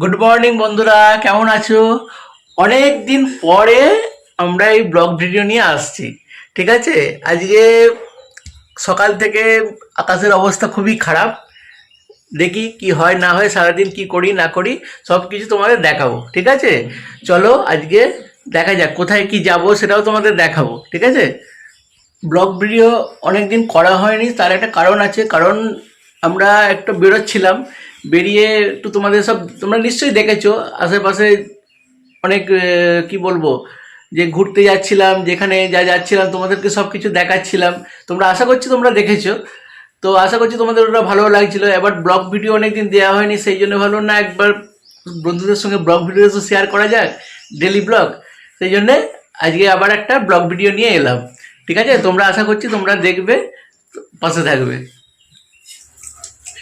Good morning বন্ধুরা, কেমন আছো? অনেক দিন পরে আমরা এই ব্লগ ভিডিও নিয়ে আসছি, ঠিক আছে? আজকে সকাল থেকে আকাশের অবস্থা খুবই খারাপ। দেখি কি হয়, না হয়, সারাদিন কি করি, না করি সব কিছু তোমাদের দেখাবো, ঠিক আছে? চলো আজকে দেখা যাক, কোথায় কি যাব সেটাও তোমাদের দেখাবো, ঠিক আছে? ব্লগ ভিডিও অনেক দিন করা হয়নি, তার একটা কারণ আছে, কারণ আমরা একটু বেরোচ্ছিলাম। বেরিয়ে একটু তোমাদের সব, তোমরা নিশ্চয়ই দেখেছ, আশেপাশে অনেক কি বলব, যে ঘুরতে যাচ্ছিলাম, যেখানে যা যাচ্ছিলাম, তোমাদেরকে সব কিছু দেখাচ্ছিলাম। তোমরা আশা করছি তোমরা দেখেছ। তো আশা করছি তোমাদের ওটা ভালো লাগছিল। এবার ব্লগ ভিডিও অনেকদিন দেওয়া হয়নি, সেই জন্য ভালো না, একবার বন্ধুদের সঙ্গে ব্লগ ভিডিও তো শেয়ার করা যাক ডেলি ব্লগ। সেই জন্যে আজকে আবার একটা ব্লগ ভিডিও নিয়ে এলাম। ঠিক আছে? তোমরা আশা করছি তোমরা দেখবে, পাশে থাকবে।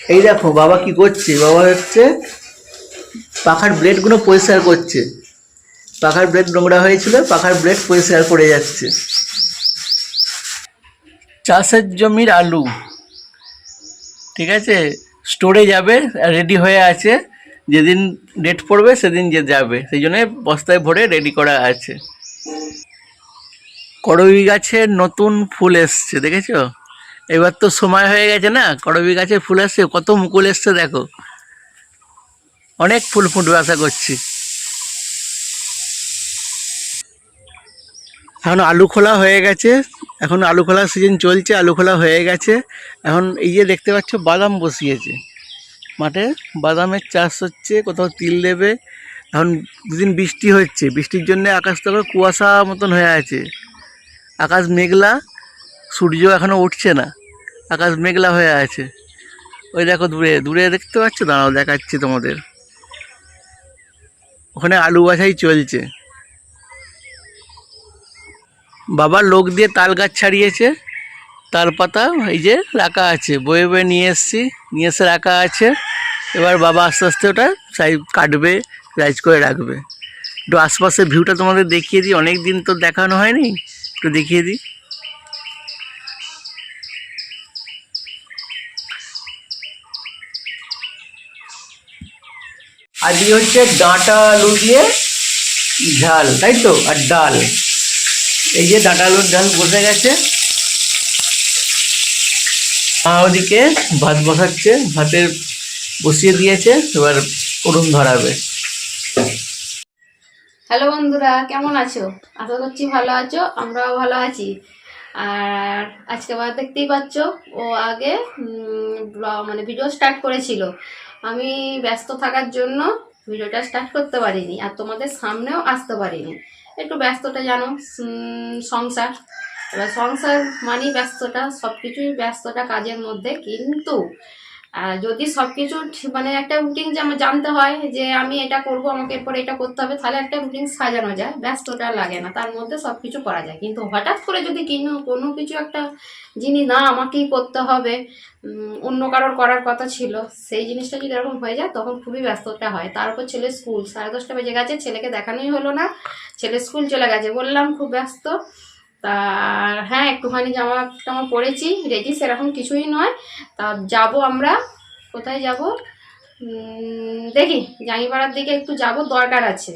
এই দেখো, বাবা কি করছে? বাবা হচ্ছে পাখার ব্লেডগুলো পরিষ্কার করছে। পাখার ব্লেড নোংরা হয়েছিল, পাখার ব্লেড পরিষ্কার করে যাচ্ছে। চাষের জমির আলু, ঠিক আছে? স্টোরে যাবে, রেডি হয়ে আছে। যেদিন ডেট পড়বে, সেদিন যে যাবে। সেই জন্য বস্তায় ভরে রেডি করা আছে। করবি গাছের নতুন ফুল এসছে, দেখেছ? এবার তো সময় হয়ে গেছে না, করবি গাছে ফুল এসছে কত মুকুল এসছে দেখো। অনেক ফুল ফুটবে আশা করছি। এখন আলু খোলা হয়ে গেছে, এখন আলু খোলার সিজন চলছে, আলু খোলা হয়ে গেছে। এখন এই যে দেখতে পাচ্ছ, বাদাম বসিয়েছে। মাঠে বাদামের চাষ হচ্ছে, কোথাও তিল দেবে। এখন দুদিন বৃষ্টি হচ্ছে, বৃষ্টির জন্য আকাশ তো কুয়াশা মতন হয়ে আছে। আকাশ মেঘলা, সূর্য এখনও উঠছে না। আকাশ মেঘলা হয়ে আছে। ওই দেখো দূরে দূরে দেখতে পাচ্ছ? দাঁড়াও, দেখাচ্ছি তোমাদের। ওখানে আলু বাছাই চলছে। বাবা লোক দিয়ে তাল গাছ ছাড়িয়েছে। তাল পাতা এই যে রাখা আছে। বয়ে বয়ে নিয়ে এসছি, নিয়ে এসে রাখা আছে। এবার বাবা আস্তে আস্তে ওটা সাইজ কাটবে, সাইজ করে রাখবে। একটু আশপাশের ভিউটা তোমাদের দেখিয়ে দিই। অনেক দিন তো দেখানো হয়নি। একটু দেখিয়ে দিই। আজকে হচ্ছে ডাঁটা আলু দিয়ে ঝাল, তাই তো? আর ডাল। এই যে ডাঁটা আলুর ডাল বসে গেছে। মা ওদিকে ভাত বসাচ্ছে ভাতের বসিয়ে দিয়েছে, এবার করুন ধরাবে। হ্যালো বন্ধুরা, কেমন আছো? আশা করছি ভালো আছো, আমরাও ভালো আছি। আর আজকে আবার দেখতেই পাচ্ছ, ও আগে মানে ভিডিও স্টার্ট করেছিল। আমি ব্যস্ত থাকার জন্য ভিডিওটা স্টার্ট করতে পারিনি আর তোমাদের সামনেও আসতে পারিনি। একটু ব্যস্ততা জানো সংসার। এবার সংসার মানেই ব্যস্ততা সব কিছুই ব্যস্ততা কাজের মধ্যে। কিন্তু যদি সব কিছু মানে একটা রুটিন যেমন জানতে হয় যে আমি এটা করব, আমাকে এরপর এটা করতে হবে, তাহলে একটা রুটিন সাজানো যায় ব্যস্ততা লাগে না, তার মধ্যে সব কিছু করা যায়। কিন্তু হঠাৎ করে যদি কিনো, কোনো কিছু একটা জিনিস না আমাকেই করতে হবে অন্য কারোর করার কথা ছিল, সেই জিনিসটা যদি এরকম হয়ে যায়, তখন খুবই ব্যস্ততা হয়। তারপর ছেলে স্কুল, সাড়ে দশটা বেজে গেছে, ছেলেকে দেখানোই হলো না, ছেলে স্কুল চলে গেছে, বললাম খুব ব্যস্ত তা হ্যাঁ একটুখানি জামা টামা পরেছি, রেডি, সেরকম কিছুই নয়। তা যাব আমরা, কোথায় যাব? দেখি জাঙ্গিপাড়ার দিকে একটু যাব, দরকার আছে,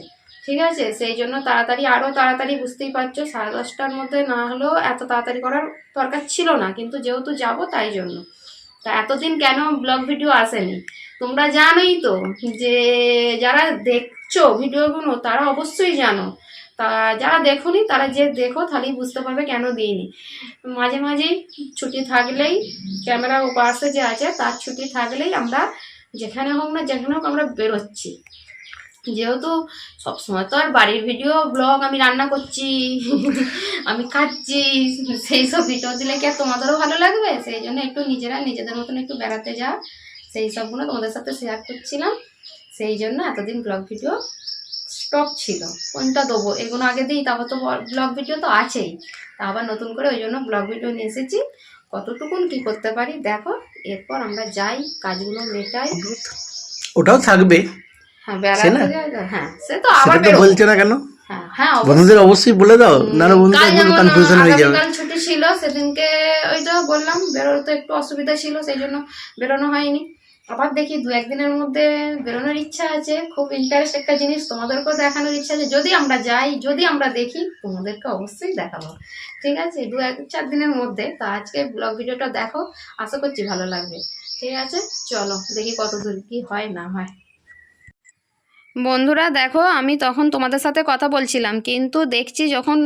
ঠিক আছে? সেই জন্য তাড়াতাড়ি আরও তাড়াতাড়ি বুঝতেই পারছ, সাড়ে দশটার মধ্যে না হলেও এত তাড়াতাড়ি করার দরকার ছিল না, কিন্তু যেহেতু যাব তাই জন্য। তা এতদিন কেন ব্লগ ভিডিও আসেনি? তোমরা জানোই তো যে, যারা দেখছ ভিডিওগুলো, তারা অবশ্যই জানো। তা যারা দেখোনি, তারা যে দেখো তাহলেই বুঝতে পারবে কেন দিইনি। মাঝে মাঝেই ছুটি থাকলেই ক্যামেরা পাশে যে আছে, তার ছুটি থাকলেই আমরা যেখানে হোক না যেখানে হোক আমরা বেরোচ্ছি। যেহেতু সবসময় তো আর বাড়ির ভিডিও ব্লগ আমি রান্না করছি, আমি খাচ্ছি, সেই সব ভিডিও দিলে কি আর তোমাদেরও ভালো লাগবে? সেই জন্য একটু নিজেরা নিজেদের মতন একটু বেড়াতে যা সেই সবগুলো তোমাদের সাথে শেয়ার করছিলাম। সেই জন্য এতদিন ব্লগ ভিডিও স্টক ছিল। কোনটা দেবো? এগুলো আগে দিই তারপর তো ব্লগ ভিডিও তো আছেই। তা আবার নতুন করে ওই জন্য ব্লগ ভিডিও নিয়ে এসেছি। কতটুকুন কি করতে পারি? দেখো এরপর আমরা যাই কাজগুলো মেটাই। ওটাও থাকবে। হ্যাঁ সে বেড়াতে তো, হ্যাঁ সে তো আবার সেটা তো বেরোবো। বলছে না কেন? হ্যাঁ হ্যাঁ অবশ্যই। বন্ধুদের অবশ্যই বলে দাও নাহলে বন্ধুদের যেমন কনফিউশন হয়ে যাবে। আগামীকাল ছুটি ছিল সেদিনকে ওই তো বললাম বেরোতে একটু অসুবিধা ছিল সেই জন্য বেরোনো হয়নি। আবার দেখি দু একদিনের মধ্যে বেরোনোর ইচ্ছা আছে। খুব ইন্টারেস্ট একটা জিনিস তোমাদেরকেও দেখানোর ইচ্ছা আছে। যদি আমরা যাই, যদি আমরা দেখি, তোমাদেরকে অবশ্যই দেখাবো। ঠিক আছে? দু এক, চার দিনের মধ্যে। তো আজকে ব্লগ ভিডিওটা দেখো। আশা করছি ভালো লাগবে। ঠিক আছে? চলো, দেখি কত দূর কি হয়, না হয়। বন্ধুরা, দেখো, আমি তখন তোমাদের সাথে কথা বলছিলাম। কিন্তু দেখছি যখন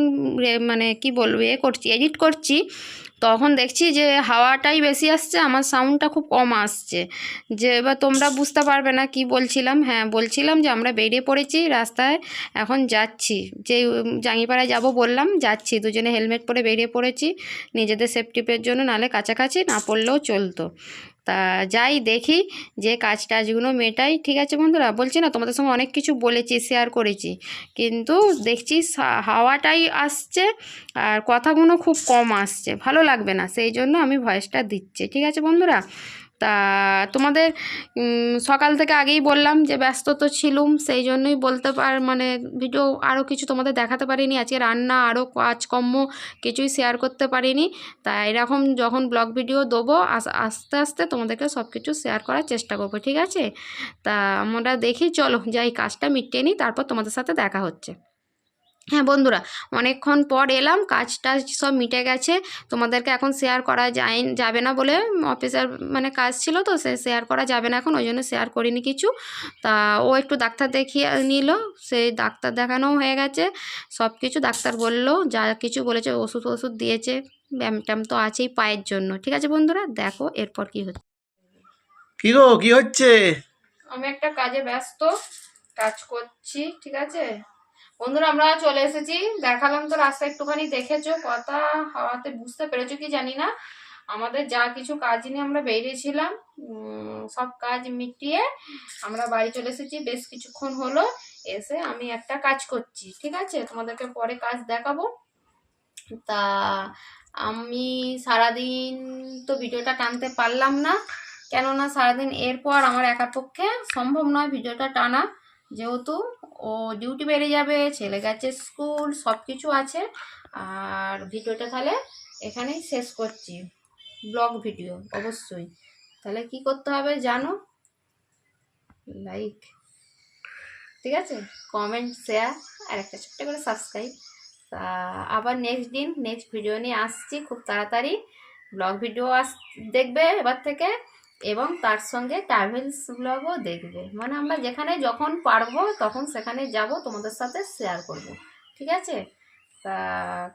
মানে কি বলব, এ করছি এডিট করছি তখন দেখছি যে হাওয়াটাই বেশি আসছে, আমার সাউন্ডটা খুব কম আসছে। যে এবার তোমরা বুঝতে পারবে না কি বলছিলাম। হ্যাঁ বলছিলাম যে আমরা বেরিয়ে পড়েছি রাস্তায়, এখন যাচ্ছি। যে জাঙ্গিপাড়ায় যাব বললাম, যাচ্ছি। দুজনে হেলমেট পরে বেরিয়ে পড়েছি, নিজেদের সেফটিপের জন্য নালে কাছাকাছি না পড়লেও চলতো। তা যাই দেখি যে কাজ টাজগুলো মেটাই। ঠিক আছে বন্ধুরা, বলছি না, তোমাদের সঙ্গে অনেক কিছু বলেছি শেয়ার করেছি। কিন্তু দেখছি হাওয়াটাই আসছে, আর কথাগুলো খুব কম আসছে। ভালো লাগবে না, সেই জন্য আমি ভয়েসটা দিচ্ছি, ঠিক আছে বন্ধুরা? তা তোমাদের সকাল থেকে আগেই বললাম যে ব্যস্ত তো ছিলুম, সেই জন্যই বলতে পার মানে ভিডিও আরও কিছু তোমাদের দেখাতে পারিনি, আজকে রান্না আরও কাজকর্ম কিছুই শেয়ার করতে পারিনি, তা এরকম যখন ব্লগ ভিডিও দেবো, আস- আস্তে আস্তে তোমাদেরকে সব কিছু শেয়ার করার চেষ্টা করব, ঠিক আছে? তা আমরা দেখি, চলো যাই, কাজটা মিটিয়ে নিই, তারপর তোমাদের সাথে দেখা হচ্ছে। হ্যাঁ বন্ধুরা অনেকক্ষণ পর এলাম কাজটা সব মিটে গেছে। তোমাদেরকে এখন শেয়ার করা যায় যাবে না বলে অফিসার মানে কাজ ছিল তো সে শেয়ার করা যাবে না এখন ওই জন্য শেয়ার করিনি কিছু। তা ও একটু ডাক্তার দেখিয়ে নিল সেই ডাক্তার দেখানোও হয়ে গেছে সব কিছু ডাক্তার বলল যা কিছু বলেছে ওষুধ ওষুধ দিয়েছে ব্যায়াম ট্যাম তো আছেই পায়ের জন্য। ঠিক আছে বন্ধুরা দেখো এরপর কি হচ্ছে। কি গো কি হচ্ছে? আমি একটা কাজে ব্যস্ত কাজ করছি ঠিক আছে? বন্ধুরা, আমরা চলে এসেছি। দেখালাম তো রাস্তা একটুখানি, দেখেছ? কথা হাওয়াতে বুঝতে পেরেছ কি জানি না। আমাদের যা কিছু কাজ নিয়ে আমরা বেরিয়েছিলাম সব কাজ মিটিয়ে আমরা বাড়ি চলে এসেছি। বেশ কিছুক্ষণ হলো, এসে আমি একটা কাজ করছি, ঠিক আছে? তোমাদেরকে পরে কাজ দেখাবো। তা আমি সারাদিন তো ভিডিওটা টানতে পারলাম না, কেননা সারাদিন এরপর আমার একার পক্ষে সম্ভব নয় ভিডিওটা টানা। যেহেতু ও ডিউটি বেরিয়ে যাবে, ছেলে গেছে স্কুল সব কিছু আছে। আর ভিডিওটা তাহলে এখানেই শেষ করছি। ব্লগ ভিডিও অবশ্যই। তাহলে কি করতে হবে জানো? লাইক ঠিক আছে? কমেন্ট শেয়ার আর একটা ছোট্ট করে সাবস্ক্রাইব তা আবার নেক্সট দিন নেক্সট ভিডিও নিয়ে আসছি। খুব তাড়াতাড়ি। ব্লগ ভিডিও আস, দেখবে এবার থেকে। এবং তার সঙ্গে ট্রাভেলস ব্লগও দেখবে। মানে আমরা যেখানে যখন পারব, তখন সেখানে যাব, তোমাদের সাথে শেয়ার করব। ঠিক আছে? তা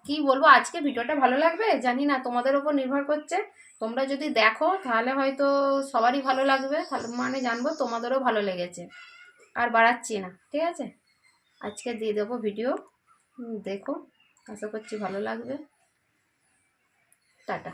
কি বলব, আজকে ভিডিওটা ভালো লাগবে? জানি না, তোমাদের ওপর নির্ভর করছে। তোমরা যদি দেখো, তাহলে হয়তো সবারই ভালো লাগবে। তাহলে মানে জানব তোমাদেরও ভালো লেগেছে। আর বাড়াচ্ছি না, ঠিক আছে? আজকে দিয়ে দেবো ভিডিও দেখো, আশা করছি ভালো লাগবে। টাটা।